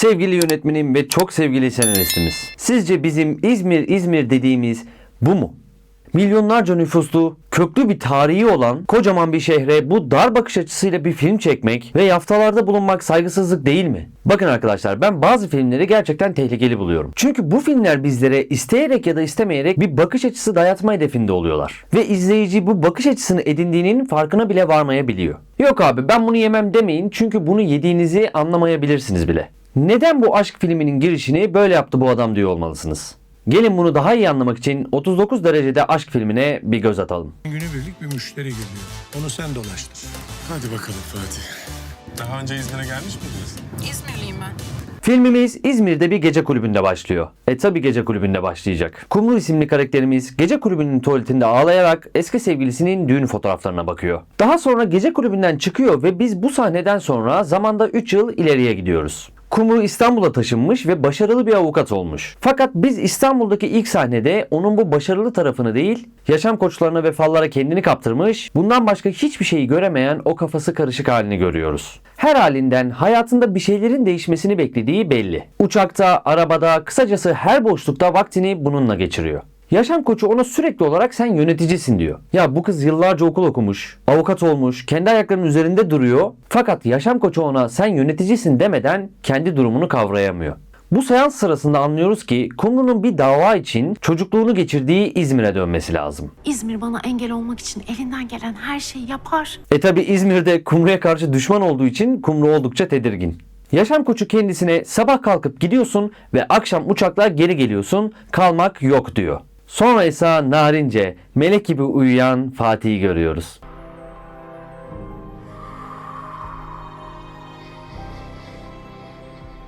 Sevgili yönetmenim ve çok sevgili senaristimiz. Sizce bizim İzmir İzmir dediğimiz bu mu? Milyonlarca nüfuslu, köklü bir tarihi olan kocaman bir şehre bu dar bakış açısıyla bir film çekmek ve yaftalarda bulunmak saygısızlık değil mi? Bakın arkadaşlar ben bazı filmleri gerçekten tehlikeli buluyorum. Çünkü bu filmler bizlere isteyerek ya da istemeyerek bir bakış açısı dayatma hedefinde oluyorlar. Ve izleyici bu bakış açısını edindiğinin farkına bile varmayabiliyor. Yok abi ben bunu yemem demeyin çünkü bunu yediğinizi anlamayabilirsiniz bile. Neden bu aşk filminin girişini böyle yaptı bu adam diyor olmalısınız. Gelin bunu daha iyi anlamak için 39 derecede aşk filmine bir göz atalım. Günübirlik bir müşteri geliyor. Onu sen dolaştır. Hadi bakalım Fatih. Daha önce İzmir'e gelmiş miydiniz? İzmirliyim ben. Filmimiz İzmir'de bir gece kulübünde başlıyor. E tabi gece kulübünde başlayacak. Kumru isimli karakterimiz gece kulübünün tuvaletinde ağlayarak eski sevgilisinin düğün fotoğraflarına bakıyor. Daha sonra gece kulübünden çıkıyor ve biz bu sahneden sonra zamanda 3 yıl ileriye gidiyoruz. Kumru İstanbul'a taşınmış ve başarılı bir avukat olmuş. Fakat biz İstanbul'daki ilk sahnede onun bu başarılı tarafını değil, yaşam koçlarına ve fallara kendini kaptırmış, bundan başka hiçbir şeyi göremeyen o kafası karışık halini görüyoruz. Her halinden hayatında bir şeylerin değişmesini beklediği belli. Uçakta, arabada, kısacası her boşlukta vaktini bununla geçiriyor. Yaşam koçu ona sürekli olarak sen yöneticisin diyor. Ya bu kız yıllarca okul okumuş, avukat olmuş, kendi ayaklarının üzerinde duruyor. Fakat yaşam koçu ona sen yöneticisin demeden kendi durumunu kavrayamıyor. Bu seans sırasında anlıyoruz ki Kumru'nun bir dava için çocukluğunu geçirdiği İzmir'e dönmesi lazım. İzmir bana engel olmak için elinden gelen her şeyi yapar. E tabi İzmir'de Kumru'ya karşı düşman olduğu için Kumru oldukça tedirgin. Yaşam koçu kendisine sabah kalkıp gidiyorsun ve akşam uçakla geri geliyorsun kalmak yok diyor. Sonra ise narince melek gibi uyuyan Fatih'i görüyoruz.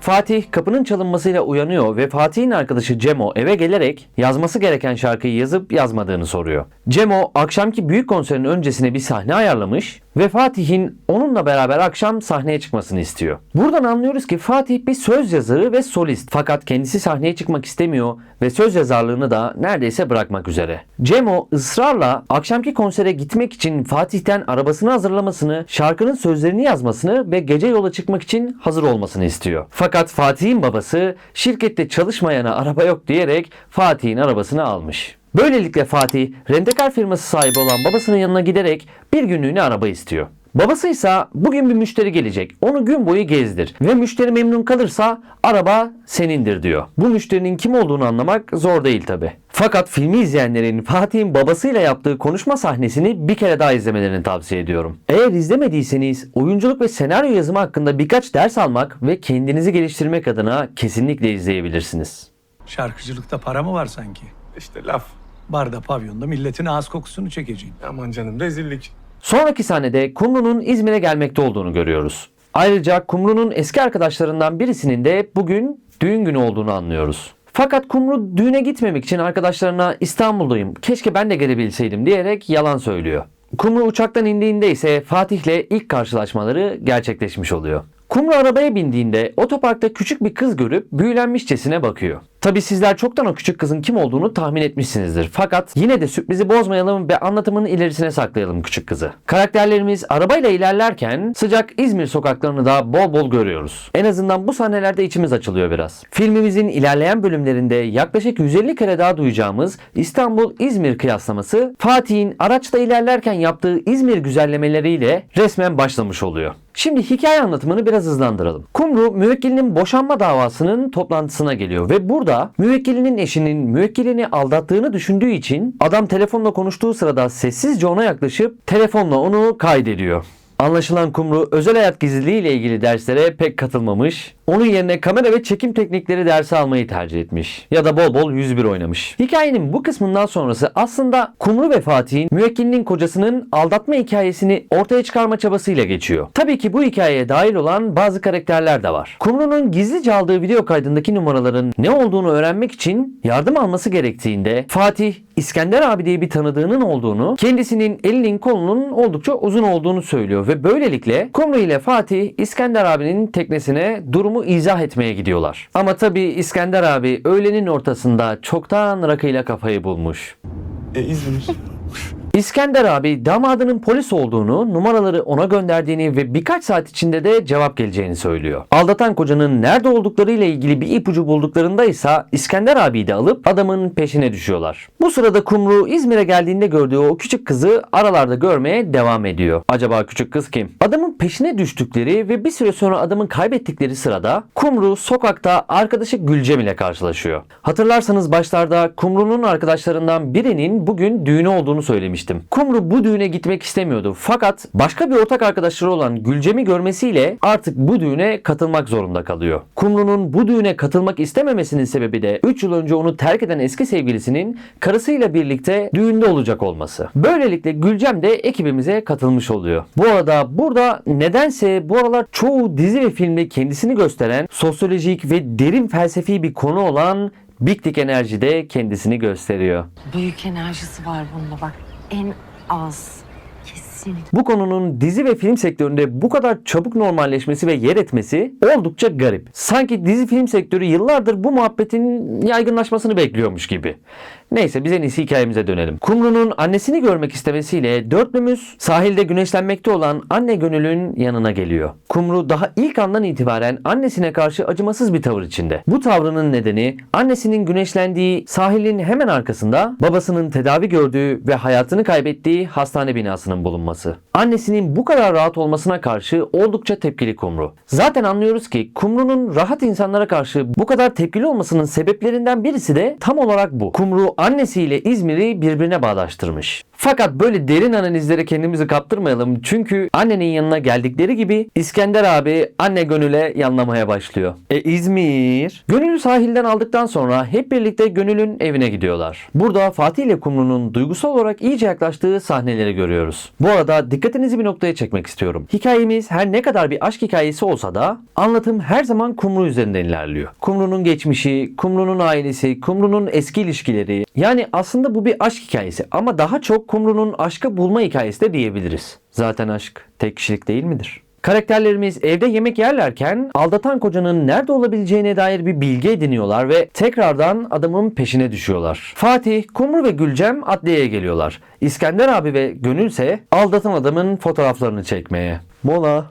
Fatih kapının çalınmasıyla uyanıyor ve Fatih'in arkadaşı Cemo eve gelerek yazması gereken şarkıyı yazıp yazmadığını soruyor. Cemo akşamki büyük konserin öncesine bir sahne ayarlamış ve Fatih'in onunla beraber akşam sahneye çıkmasını istiyor. Buradan anlıyoruz ki Fatih bir söz yazarı ve solist fakat kendisi sahneye çıkmak istemiyor ve söz yazarlığını da neredeyse bırakmak üzere. Cemo ısrarla akşamki konsere gitmek için Fatih'ten arabasını hazırlamasını, şarkının sözlerini yazmasını ve gece yola çıkmak için hazır olmasını istiyor. Fakat Fatih'in babası şirkette çalışmayana araba yok diyerek Fatih'in arabasını almış. Böylelikle Fatih rentekar firması sahibi olan babasının yanına giderek bir günlüğüne araba istiyor. Babası ise bugün bir müşteri gelecek. Onu gün boyu gezdir ve müşteri memnun kalırsa araba senindir diyor. Bu müşterinin kim olduğunu anlamak zor değil tabi. Fakat filmi izleyenlerin Fatih'in babasıyla yaptığı konuşma sahnesini bir kere daha izlemelerini tavsiye ediyorum. Eğer izlemediyseniz oyunculuk ve senaryo yazımı hakkında birkaç ders almak ve kendinizi geliştirmek adına kesinlikle izleyebilirsiniz. Şarkıcılıkta para mı var sanki? İşte laf. Barda, pavyonda milletin ağız kokusunu çekeceğim. Aman canım rezillik. Sonraki sahnede Kumru'nun İzmir'e gelmekte olduğunu görüyoruz. Ayrıca Kumru'nun eski arkadaşlarından birisinin de bugün düğün günü olduğunu anlıyoruz. Fakat Kumru düğüne gitmemek için arkadaşlarına İstanbul'dayım, keşke ben de gelebilseydim diyerek yalan söylüyor. Kumru uçaktan indiğinde ise Fatih'le ilk karşılaşmaları gerçekleşmiş oluyor. Kumru arabaya bindiğinde otoparkta küçük bir kız görüp büyülenmişçesine bakıyor. Tabi sizler çoktan o küçük kızın kim olduğunu tahmin etmişsinizdir. Fakat yine de sürprizi bozmayalım ve anlatımın ilerisine saklayalım küçük kızı. Karakterlerimiz arabayla ilerlerken sıcak İzmir sokaklarını da bol bol görüyoruz. En azından bu sahnelerde içimiz açılıyor biraz. Filmimizin ilerleyen bölümlerinde yaklaşık 150 kere daha duyacağımız İstanbul-İzmir kıyaslaması Fatih'in araçta ilerlerken yaptığı İzmir güzellemeleriyle resmen başlamış oluyor. Şimdi hikaye anlatımını biraz hızlandıralım. Kumru müvekkilinin boşanma davasının toplantısına geliyor ve burada müvekkilinin eşinin müvekkilini aldattığını düşündüğü için adam telefonla konuştuğu sırada sessizce ona yaklaşıp telefonla onu kaydediyor. Anlaşılan Kumru özel hayat gizliliği ile ilgili derslere pek katılmamış. Onun yerine kamera ve çekim teknikleri dersi almayı tercih etmiş. Ya da bol bol 101 oynamış. Hikayenin bu kısmından sonrası aslında Kumru ve Fatih'in müvekkilinin kocasının aldatma hikayesini ortaya çıkarma çabasıyla geçiyor. Tabii ki bu hikayeye dahil olan bazı karakterler de var. Kumru'nun gizlice aldığı video kaydındaki numaraların ne olduğunu öğrenmek için yardım alması gerektiğinde Fatih İskender abi diye bir tanıdığının olduğunu, kendisinin elinin kolunun oldukça uzun olduğunu söylüyor ve böylelikle Kumru ile Fatih İskender abinin teknesine durumu izah etmeye gidiyorlar. Ama tabii İskender abi öğlenin ortasında çoktan rakıyla kafayı bulmuş. E İzmir. İskender abi damadının polis olduğunu, numaraları ona gönderdiğini ve birkaç saat içinde de cevap geleceğini söylüyor. Aldatan kocanın nerede oldukları ile ilgili bir ipucu bulduklarında ise İskender abiyi de alıp adamın peşine düşüyorlar. Bu sırada Kumru İzmir'e geldiğinde gördüğü o küçük kızı aralarda görmeye devam ediyor. Acaba küçük kız kim? Adamın peşine düştükleri ve bir süre sonra adamın kaybettikleri sırada Kumru sokakta arkadaşı Gülcem ile karşılaşıyor. Hatırlarsanız başlarda Kumru'nun arkadaşlarından birinin bugün düğünü olduğunu söylemiştim. Kumru bu düğüne gitmek istemiyordu fakat başka bir ortak arkadaşları olan Gülcem'i görmesiyle artık bu düğüne katılmak zorunda kalıyor. Kumru'nun bu düğüne katılmak istememesinin sebebi de 3 yıl önce onu terk eden eski sevgilisinin karısıyla birlikte düğünde olacak olması. Böylelikle Gülcem de ekibimize katılmış oluyor. Bu arada burada nedense bu aralar çoğu dizi ve filmde kendisini gösteren sosyolojik ve derin felsefi bir konu olan Big Dick Enerji de kendisini gösteriyor. Büyük enerjisi var bunda bak. En az. Kesin. Bu konunun dizi ve film sektöründe bu kadar çabuk normalleşmesi ve yer etmesi oldukça garip. Sanki dizi film sektörü yıllardır bu muhabbetin yaygınlaşmasını bekliyormuş gibi. Neyse biz en iyisi hikayemize dönelim. Kumru'nun annesini görmek istemesiyle dörtlümüz sahilde güneşlenmekte olan anne Gönül'ün yanına geliyor. Kumru daha ilk andan itibaren annesine karşı acımasız bir tavır içinde. Bu tavrının nedeni annesinin güneşlendiği sahilin hemen arkasında babasının tedavi gördüğü ve hayatını kaybettiği hastane binasının bulunması. Annesinin bu kadar rahat olmasına karşı oldukça tepkili Kumru. Zaten anlıyoruz ki Kumru'nun rahat insanlara karşı bu kadar tepkili olmasının sebeplerinden birisi de tam olarak bu. Kumru annesiyle İzmir'i birbirine bağdaştırmış. Fakat böyle derin analizlere kendimizi kaptırmayalım. Çünkü annenin yanına geldikleri gibi İskender abi anne Gönül'e yanlamaya başlıyor. E İzmir. Gönül'ü sahilden aldıktan sonra hep birlikte Gönül'ün evine gidiyorlar. Burada Fatih ile Kumru'nun duygusal olarak iyice yaklaştığı sahneleri görüyoruz. Bu arada dikkatinizi bir noktaya çekmek istiyorum. Hikayemiz her ne kadar bir aşk hikayesi olsa da anlatım her zaman Kumru üzerinden ilerliyor. Kumru'nun geçmişi, Kumru'nun ailesi, Kumru'nun eski ilişkileri. Yani aslında bu bir aşk hikayesi ama daha çok Kumru'nun aşkı bulma hikayesi de diyebiliriz. Zaten aşk tek kişilik değil midir? Karakterlerimiz evde yemek yerlerken aldatan kocanın nerede olabileceğine dair bir bilgi ediniyorlar ve tekrardan adamın peşine düşüyorlar. Fatih, Kumru ve Gülcem adliyeye geliyorlar. İskender abi ve Gönül ise aldatan adamın fotoğraflarını çekmeye. Mola.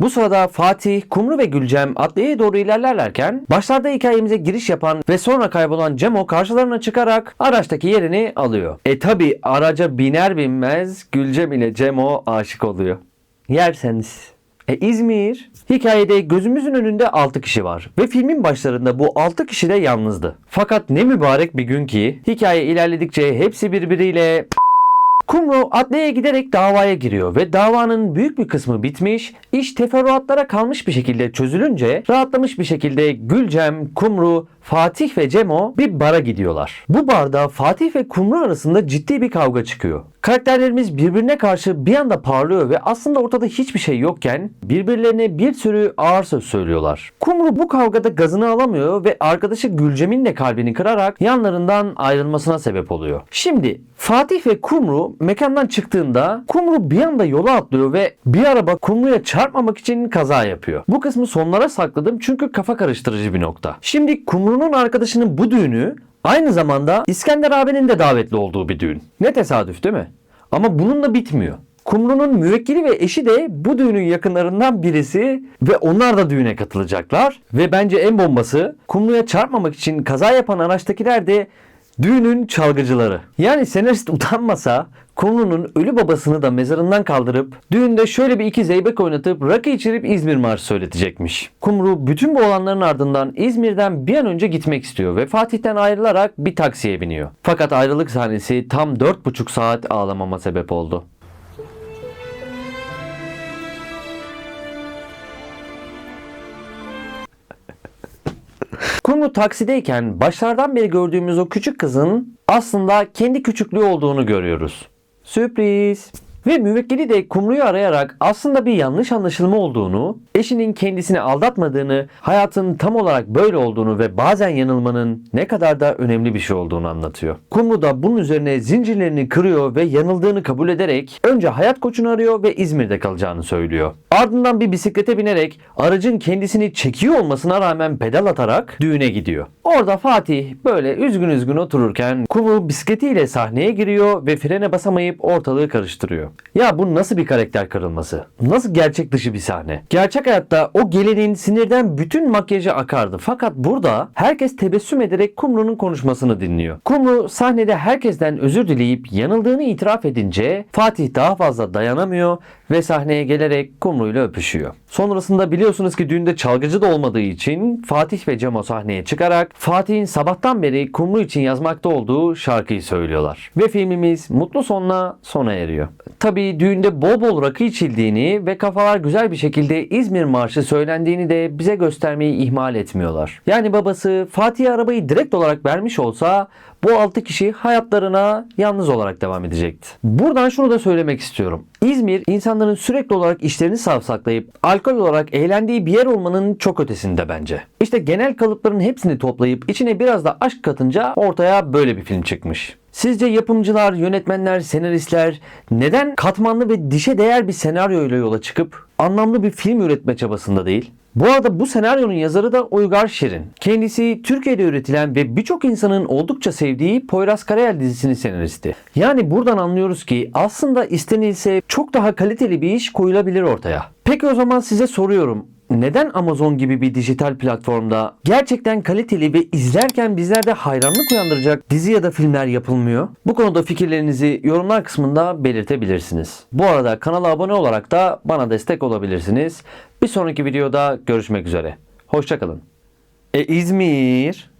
Bu sırada Fatih, Kumru ve Gülcem adliyeye doğru ilerlerlerken başlarda hikayemize giriş yapan ve sonra kaybolan Cemo karşılarına çıkarak araçtaki yerini alıyor. E tabi araca biner binmez Gülcem ile Cemo aşık oluyor. Yerseniz. E İzmir. Hikayede gözümüzün önünde 6 kişi var ve filmin başlarında bu 6 kişi de yalnızdı. Fakat ne mübarek bir gün ki hikaye ilerledikçe hepsi birbiriyle Kumru adliyeye giderek davaya giriyor ve davanın büyük bir kısmı bitmiş, iş teferruatlara kalmış bir şekilde çözülünce rahatlamış bir şekilde Gülcem, Kumru, Fatih ve Cemo bir bara gidiyorlar. Bu barda Fatih ve Kumru arasında ciddi bir kavga çıkıyor. Karakterlerimiz birbirine karşı bir anda parlıyor ve aslında ortada hiçbir şey yokken birbirlerine bir sürü ağır söz söylüyorlar. Kumru bu kavgada gazını alamıyor ve arkadaşı Gülcem'in de kalbini kırarak yanlarından ayrılmasına sebep oluyor. Şimdi Fatih ve Kumru mekandan çıktığında Kumru bir anda yola atlıyor ve bir araba Kumru'ya çarpmamak için kaza yapıyor. Bu kısmı sonlara sakladım çünkü kafa karıştırıcı bir nokta. Şimdi Kumru'nun arkadaşının bu düğünü Aynı zamanda İskender abinin de davetli olduğu bir düğün. Ne tesadüf değil mi? Ama bununla bitmiyor. Kumru'nun müvekkili ve eşi de bu düğünün yakınlarından birisi ve onlar da düğüne katılacaklar. Ve bence en bombası Kumru'ya çarpmamak için kaza yapan araçtakiler de düğünün çalgıcıları. Yani senarist utanmasa Kumru'nun ölü babasını da mezarından kaldırıp düğünde şöyle bir iki zeybek oynatıp rakı içirip İzmir marşı söyletecekmiş. Kumru bütün bu olanların ardından İzmir'den bir an önce gitmek istiyor ve Fatih'ten ayrılarak bir taksiye biniyor. Fakat ayrılık sahnesi tam 4,5 saat ağlamama sebep oldu. Kumru taksideyken başlardan beri gördüğümüz o küçük kızın aslında kendi küçüklüğü olduğunu görüyoruz. Sürpriz. Ve müvekkili de Kumru'yu arayarak aslında bir yanlış anlaşılma olduğunu, eşinin kendisini aldatmadığını, hayatın tam olarak böyle olduğunu ve bazen yanılmanın ne kadar da önemli bir şey olduğunu anlatıyor. Kumru da bunun üzerine zincirlerini kırıyor ve yanıldığını kabul ederek önce hayat koçunu arıyor ve İzmir'de kalacağını söylüyor. Ardından bir bisiklete binerek aracın kendisini çekiyor olmasına rağmen pedal atarak düğüne gidiyor. Orada Fatih böyle üzgün üzgün otururken Kumru bisikletiyle sahneye giriyor ve frene basamayıp ortalığı karıştırıyor. Ya bu nasıl bir karakter kırılması? Nasıl gerçek dışı bir sahne? Gerçek hayatta o gelinin sinirden bütün makyajı akardı. Fakat burada herkes tebessüm ederek Kumru'nun konuşmasını dinliyor. Kumru sahnede herkesten özür dileyip yanıldığını itiraf edince Fatih daha fazla dayanamıyor ve sahneye gelerek Kumru ile öpüşüyor. Sonrasında biliyorsunuz ki düğünde çalgıcı da olmadığı için Fatih ve Cemo sahneye çıkarak Fatih'in sabahtan beri Kumru için yazmakta olduğu şarkıyı söylüyorlar. Ve filmimiz mutlu sonla sona eriyor. Tabii düğünde bol bol rakı içildiğini ve kafalar güzel bir şekilde İzmir Marşı söylendiğini de bize göstermeyi ihmal etmiyorlar. Yani babası Fatih'e arabayı direkt olarak vermiş olsa bu 6 kişi hayatlarına yalnız olarak devam edecekti. Buradan şunu da söylemek istiyorum. İzmir insanların sürekli olarak işlerini savsaklayıp alkol olarak eğlendiği bir yer olmanın çok ötesinde bence. İşte genel kalıpların hepsini toplayıp içine biraz da aşk katınca ortaya böyle bir film çıkmış. Sizce yapımcılar, yönetmenler, senaristler neden katmanlı ve dişe değer bir senaryoyla yola çıkıp anlamlı bir film üretme çabasında değil? Bu arada bu senaryonun yazarı da Uygar Şirin. Kendisi Türkiye'de üretilen ve birçok insanın oldukça sevdiği Poyraz Karayel dizisinin senaristi. Yani buradan anlıyoruz ki aslında istenilse çok daha kaliteli bir iş koyulabilir ortaya. Peki o zaman size soruyorum. Neden Amazon gibi bir dijital platformda gerçekten kaliteli ve izlerken bizlerde hayranlık uyandıracak dizi ya da filmler yapılmıyor? Bu konuda fikirlerinizi yorumlar kısmında belirtebilirsiniz. Bu arada kanala abone olarak da bana destek olabilirsiniz. Bir sonraki videoda görüşmek üzere. Hoşçakalın. E İzmir.